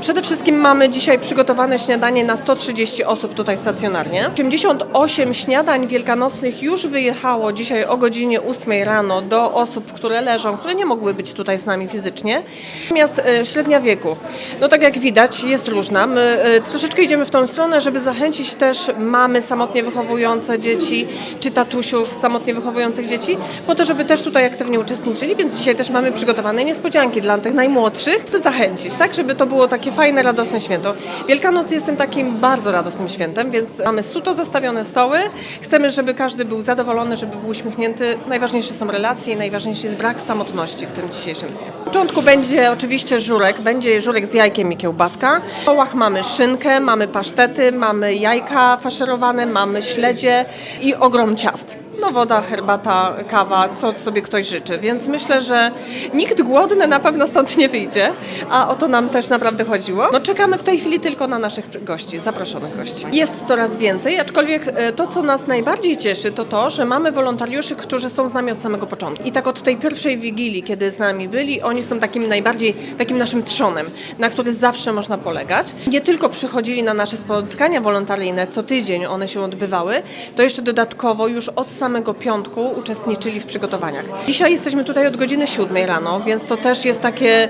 Przede wszystkim mamy dzisiaj przygotowane śniadanie na 130 osób tutaj stacjonarnie. 88 śniadań wielkanocnych już wyjechało dzisiaj o godzinie 8 rano do osób, które leżą, które nie mogły być tutaj z nami fizycznie. Natomiast e, średnia wieku, no tak jak widać, jest różna. My e, troszeczkę idziemy w tą stronę, żeby zachęcić też mamy samotnie wychowujące dzieci, czy tatusiów samotnie wychowujących dzieci, po to, żeby też tutaj aktywnie uczestniczyli, więc dzisiaj też mamy przygotowane niespodzianki dla tych najmłodszych, by zachęcić, tak, żeby to było takie fajne, radosne święto. Wielkanoc jest tym takim bardzo radosnym świętem, więc mamy suto zastawione stoły. Chcemy, żeby każdy był zadowolony, żeby był uśmiechnięty. Najważniejsze są relacje i najważniejszy jest brak samotności w tym dzisiejszym dniu. W początku będzie oczywiście żurek, będzie żurek z jajkiem i kiełbaska. W kołach mamy szynkę, mamy pasztety, mamy jajka faszerowane, mamy śledzie i ogrom ciast. No woda, herbata, kawa, co sobie ktoś życzy. Więc myślę, że nikt głodny na pewno stąd nie wyjdzie, a o to nam też naprawdę chodziło. No czekamy w tej chwili tylko na naszych gości, zaproszonych gości. Jest coraz więcej, aczkolwiek e, to, co nas najbardziej cieszy, to to, że mamy wolontariuszy, którzy są z nami od samego początku. I tak od tej pierwszej wigilii, kiedy z nami byli, oni są takim najbardziej, takim naszym trzonem, na który zawsze można polegać. Nie tylko przychodzili na nasze spotkania wolontaryjne, co tydzień one się odbywały, to jeszcze dodatkowo już od samego piątku uczestniczyli w przygotowaniach. Dzisiaj jesteśmy tutaj od godziny 7 rano, więc to też jest takie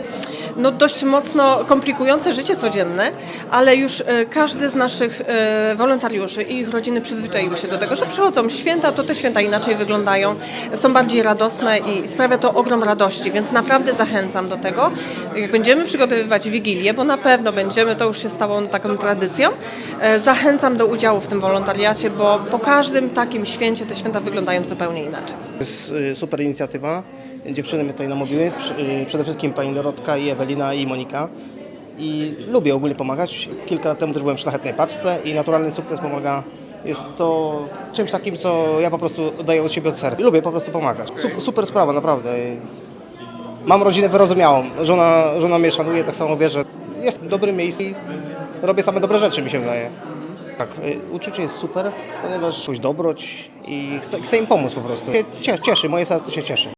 no, dość mocno komplikujące życie codzienne, ale już e, każdy z naszych e, wolontariuszy i ich rodziny przyzwyczaiły się do tego, że przychodzą święta, to te święta inaczej wyglądają, są bardziej radosne i sprawia to ogrom radości, więc naprawdę zachęcam do tego. Będziemy przygotowywać Wigilię, bo na pewno będziemy, to już się stało taką tradycją, e, zachęcam do udziału w tym wolontariacie, bo po każdym takim święcie te święta wyglądają zupełnie inaczej. To jest super inicjatywa. Dziewczyny mnie tutaj namówiły, y, przede wszystkim pani Dorotka i Ewelina i Monika. I lubię ogólnie pomagać. Kilka lat temu też byłem w Szlachetnej Paczce i Naturalny Sukces pomaga. Jest to czymś takim, co ja po prostu daję od siebie od serca. Lubię po prostu pomagać. Su- Super sprawa, naprawdę. Mam rodzinę wyrozumiałą. Żona, żona mnie szanuje, tak samo wie, że jest w dobrym miejscu i robię same dobre rzeczy, mi się wydaje. Tak, y, uczucie jest super, ponieważ czuć dobroć i chcę, chcę im pomóc po prostu. Cie- Cieszy, moje serce się cieszy.